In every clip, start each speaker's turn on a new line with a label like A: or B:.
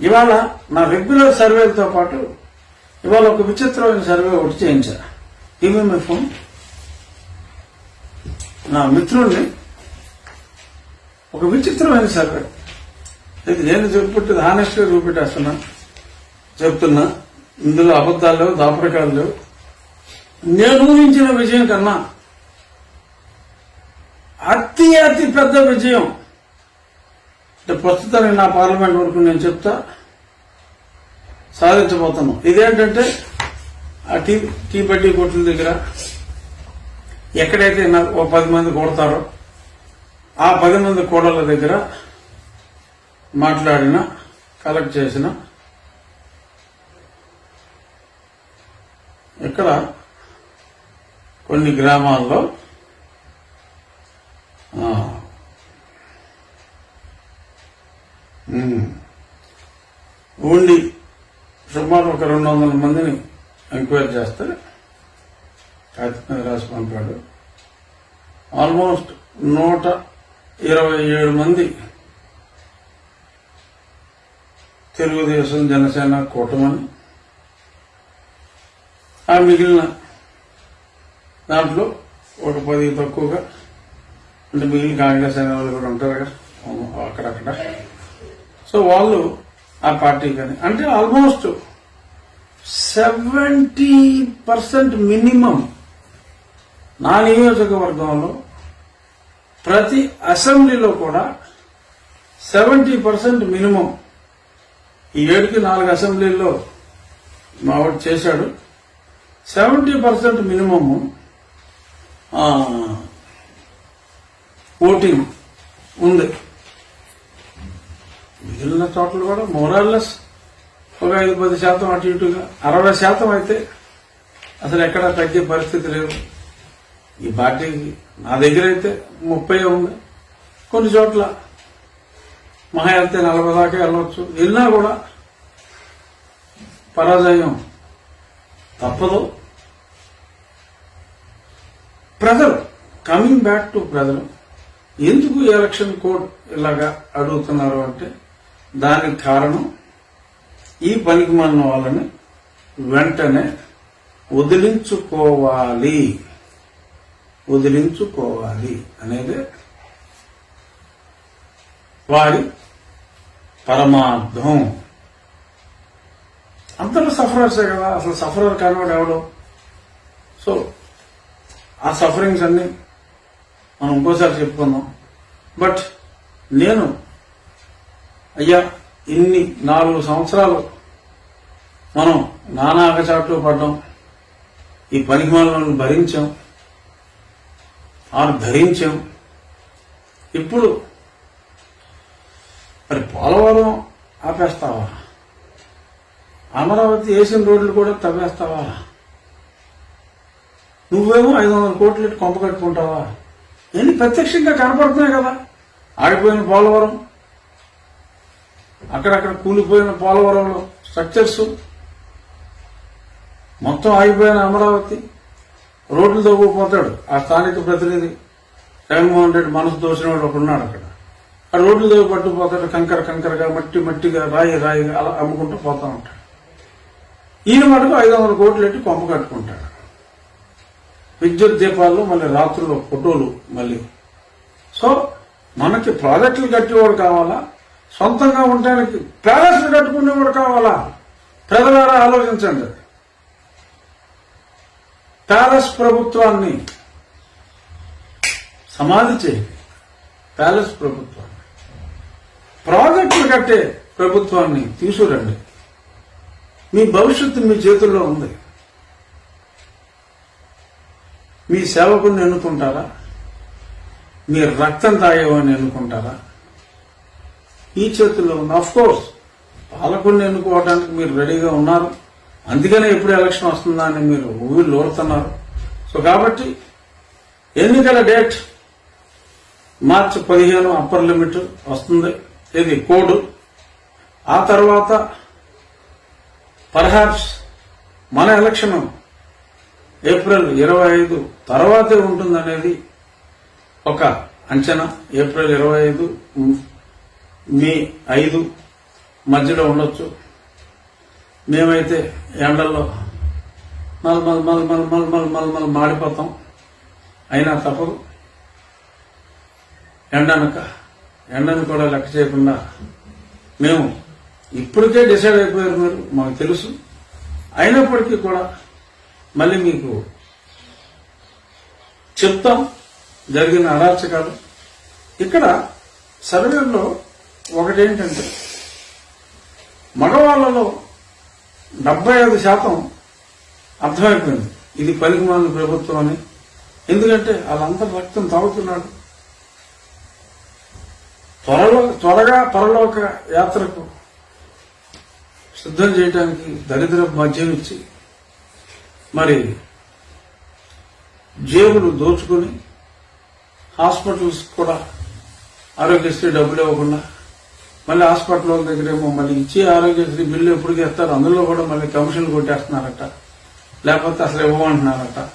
A: ఇవాళ నా రెగ్యులర్ సర్వేలతో పాటు ఇవాళ ఒక విచిత్రమైన సర్వే ఒకటి చేయించా. ఇవి ఫోన్ నా మిత్రుడిని ఒక విచిత్రమైన సర్వే ఇది నేను చూపెట్టేది హానెస్ట్గా చూపెట్టేస్తున్నా చెప్తున్నా. ఇందులో అబద్ధాలు లేవు దాపరికాలు లేవు. నేను ఊహించిన విజయం కన్నా అతి అతి పెద్ద విజయం అంటే ప్రస్తుతానికి నా పార్లమెంట్ వరకు నేను చెప్తా సాధించబోతున్నాం. ఇదేంటంటే ఆ టీ టీ బడ్డీ కొట్ల దగ్గర ఎక్కడైతే నాకు ఓ పది మంది కొడతారో ఆ పది మంది కోడళ్ళ దగ్గర మాట్లాడిన కలెక్ట్ చేసిన ఇక్కడ కొన్ని గ్రామాల్లో ఆ, ఉమ్, ఉండి సుమారు ఒక రెండు వందల మందిని ఎంక్వైరీ చేస్తే కాగితం మీద రాసి పంపాడు. ఆల్మోస్ట్ నూట ఇరవై ఏడు మంది తెలుగుదేశం జనసేన కూటమని ఆ మిగిలిన దాంట్లో ఒక పది తక్కువగా అంటే మిగిలిన కాంగ్రెస్ అనే వాళ్ళు కూడా ఉంటారు కదా అక్కడక్కడ. సో వాళ్ళు ఆ పార్టీ కానీ అంటే ఆల్మోస్ట్ సెవెంటీ పర్సెంట్ మినిమం నా నియోజకవర్గంలో ప్రతి అసెంబ్లీలో కూడా సెవెంటీ పర్సెంట్ మినిమం ఈ ఏడుకి నాలుగు అసెంబ్లీల్లో మా వాడు చేశాడు. సెవెంటీ పర్సెంట్ మినిమము ఓటింగ్ ఉంది. మిగిలిన చోట్ల కూడా మోరాల్లెస్ ఒక ఐదు పది శాతం అటు ఇటుగా అరవై శాతం అయితే అసలు ఎక్కడ తగ్గే పరిస్థితి లేదు. ఈ పార్టీకి నా దగ్గర అయితే ముప్పై ఉంది. కొన్ని చోట్ల మహా వెళ్తే నలభై దాకా వెళ్ళవచ్చు. వెళ్ళినా కూడా పరాజయం తప్పదు. ప్రజలు కమింగ్ బ్యాక్ టు ప్రజలు ఎందుకు ఎలక్షన్ కోడ్ ఇలాగా అడుగుతున్నారు అంటే దానికి కారణం ఈ పనికి మన వాళ్ళని వెంటనే వదిలించుకోవాలి. వదిలించుకోవాలి అనేది వారి పరమార్థం. అందరూ సఫరర్సే కదా? అసలు సఫరర్ కానివాడు ఎవడు? సో ఆ సఫరింగ్స్ అన్ని మనం ఇంకోసారి చెప్పుకుందాం. బట్ నేను అయ్యా ఇన్ని నాలుగు సంవత్సరాలు మనం నానా అగచాట్లు పడ్డాం. ఈ పనికిమాలను భరించాం. ఆరు ధరించాం. ఇప్పుడు మరి పోలవరం ఆపేస్తావా? అమరావతి వేసిన రోడ్లు కూడా తవ్వేస్తావా? నువ్వేమో ఐదు వందల కోట్లు ఇటు కొంప కట్టుకుంటావా? ఎన్ని ప్రత్యక్షంగా కనపడుతున్నాయి కదా. ఆగిపోయిన పోలవరం. అక్కడక్కడ కూలిపోయిన పోలవరంలో స్ట్రక్చర్స్ మొత్తం ఆగిపోయిన అమరావతి రోడ్లు తవ్వుకుపోతాడు. ఆ స్థానిక ప్రతినిధి జగన్మోహన్ రెడ్డి మనసు దోసిన వాడు ఒకడున్నాడు అక్కడ. ఆ రోడ్లు తవ్వి పట్టుకుపోతాడు కంకర కంకరగా మట్టి మట్టిగా రాయి రాయిగా అలా అమ్ముకుంటూ పోతా ఉంటాడు. ఈయన మటుకు ఐదు వందల కోట్లు ఎట్టి కొంప కట్టుకుంటాడు. విద్యుత్ దీపాల్లో మళ్ళీ రాత్రులు ఫోటోలు మళ్ళీ. సో మనకి ప్రాజెక్టులు కట్టేవాడు కావాలా? సొంతంగా ఉండడానికి ప్యాలెస్లు కట్టుకునేవాడు కావాలా? ప్రజలారా ఆలోచించండి. ప్యాలెస్ ప్రభుత్వాన్ని సమాధి చేయండి ప్యాలెస్ ప్రభుత్వాన్ని. ప్రాజెక్టులు కట్టే ప్రభుత్వాన్ని తీసుకురండి. మీ భవిష్యత్తు మీ చేతుల్లో ఉంది. మీ సేవకుని ఎన్నుకుంటారా? మీ రక్తం తాగేవాడిని ఎన్నుకుంటారా? ఈ చేతుల్లో ఉంది అఫ్ కోర్స్ పాలకుడిని ఎన్నుకోవడానికి మీరు రెడీగా ఉన్నారు. అందుకనే ఎప్పుడు ఎలక్షన్ వస్తుందా అని మీరు ఊళ్ళు ఓడుతున్నారు సో కాబట్టి ఎన్నికల డేట్ మార్చి పదిహేను అప్పర్ లిమిట్ వస్తుంది. ఇది కోడ్. ఆ తర్వాత పర్హాప్స్ మన ఎలక్షన్ ఏప్రిల్ ఇరవై ఐదు తర్వాతే ఉంటుందనేది ఒక అంచనా. ఏప్రిల్ ఇరవై ఐదు మే ఐదు మధ్యలో ఉండొచ్చు. మేమైతే ఎండల్లో మల్ మల్ మల్ మల్ మల్ మల్ మల్ మల్ మాడిపోతాం. అయినా తప్పదు. ఎండనక ఎండను కూడా లెక్క చేయకుండా మేము ఇప్పటికే డిసైడ్ అయిపోయారు మీరు మాకు తెలుసు. అయినప్పటికీ కూడా మళ్ళీ మీకు చెప్తాం. జరిగిన అరాచకాలు ఇక్కడ సర్వేలో ఒకటేంటంటే మగవాళ్ళలో డెబ్బై ఐదు శాతం అర్థమైపోయింది. ఇది పలికిమాలిన ప్రభుత్వం అని. ఎందుకంటే వాళ్ళందరూ రక్తం తాగుతున్నాడు త్వరలో త్వరగా పరలోక యాత్రకు సిద్ధం చేయడానికి దరిద్ర మద్యం ఇచ్చి మరి జేబులు దోచుకొని హాస్పిటల్స్ కూడా ఆరోగ్యశ్రీ డబ్బులు ఇవ్వకుండా మళ్ళీ హాస్పిటల్ వాళ్ళ దగ్గరేమో మళ్ళీ ఇచ్చి ఆరోగ్యశ్రీ బిల్లు ఎప్పటికి ఇస్తారు. అందులో కూడా మళ్ళీ కమిషన్లు కొట్టేస్తున్నారట. లేకపోతే అసలు ఇవ్వమంటున్నారట.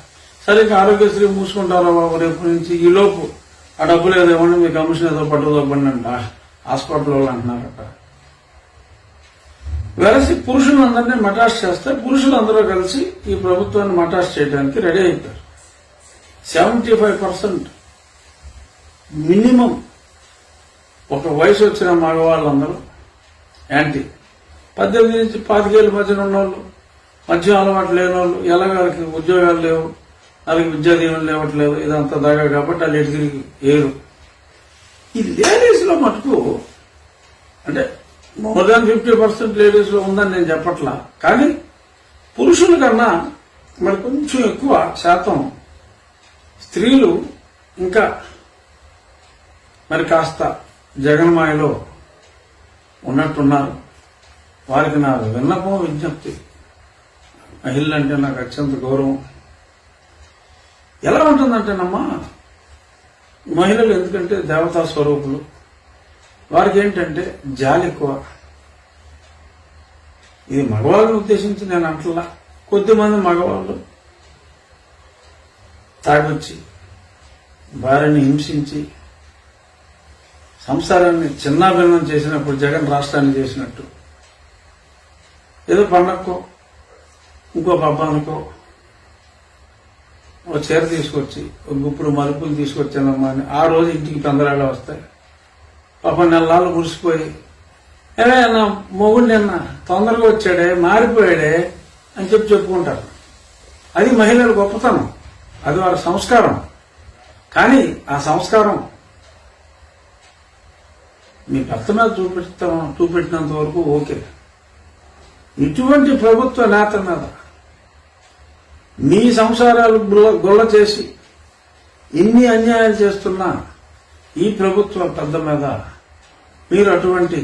A: సరే ఇక ఆరోగ్యశ్రీ మూసుకుంటారా బాబు? రేపు నుంచి ఈ లోపు. ఆ డబ్బులు ఏదో ఇవ్వండి మీ కమిషన్ ఏదో పట్టుదోపండి అంట. హాస్పిటల్ వాళ్ళు అంటున్నారట. వెరసి పురుషులందరినీ మటాష్ చేస్తే పురుషులందరూ కలిసి ఈ ప్రభుత్వాన్ని మటాష్ చేయడానికి రెడీ అయిపోయారు. సెవెంటీ ఫైవ్ పర్సెంట్ మినిమం ఒక వయసు వచ్చిన మగవాళ్ళందరూ యాంటీ పద్దెనిమిది నుంచి పాతికేళ్ళ మధ్యన ఉన్నవాళ్ళు మద్యం అలవాటు లేని వాళ్ళు ఎలాగ వాళ్ళకి ఉద్యోగాలు లేవు వాళ్ళకి విద్యా దీవెనలు లేవట్లేదు ఇదంతా దాగా కాబట్టి వాళ్ళు ఎటు ఏరు. ఈ లేడీస్లో మటుకు అంటే మోర్ దాన్ ఫిఫ్టీ పర్సెంట్ లేడీస్లో ఉందని నేను చెప్పట్లా కానీ పురుషుల కన్నా మరి కొంచెం ఎక్కువ శాతం స్త్రీలు ఇంకా మరి కాస్త జగన్మాయలో ఉన్నట్టున్నారు. వారికి నా విన్నపం విజ్ఞప్తి. మహిళలంటే నాకు అత్యంత గౌరవం. ఎలా ఉంటుందంటేనమ్మా మహిళలు ఎందుకంటే దేవతా స్వరూపులు. వారికి ఏంటంటే జాలి ఎక్కువ. ఇది మగవాళ్ళని ఉద్దేశించి నేను అంటలా. కొద్దిమంది మగవాళ్ళు తాగొచ్చి భార్యని హింసించి సంసారాన్ని చిన్నాభిన్నం చేసినప్పుడు జగన్ రాష్ట్రాన్ని చేసినట్టు. ఏదో పండక్కో ఇంకో పబ్బానికో ఒక చీర తీసుకొచ్చి ఒక గుప్పుడు మలుపులు తీసుకొచ్చానమ్మా అని ఆ రోజు ఇంటికి తొందరగా వస్తాయి. పాప నెలలు మురిసిపోయి ఏమే అన్న మొగుడు నిన్న తొందరగా వచ్చాడే మారిపోయాడే అని చెప్పి చెప్పుకుంటారు. అది మహిళల గొప్పతనం. అది వారి సంస్కారం. కానీ ఆ సంస్కారం మీ భర్త మీద చూపిస్తాం చూపెట్టినంత వరకు ఓకే. ఇటువంటి ప్రభుత్వ నేత మీద మీ సంసారాలు గుల్ల- చేసి ఇన్ని అన్యాయాలు చేస్తున్న ఈ ప్రభుత్వ పెద్ద మీద మీరు అటువంటి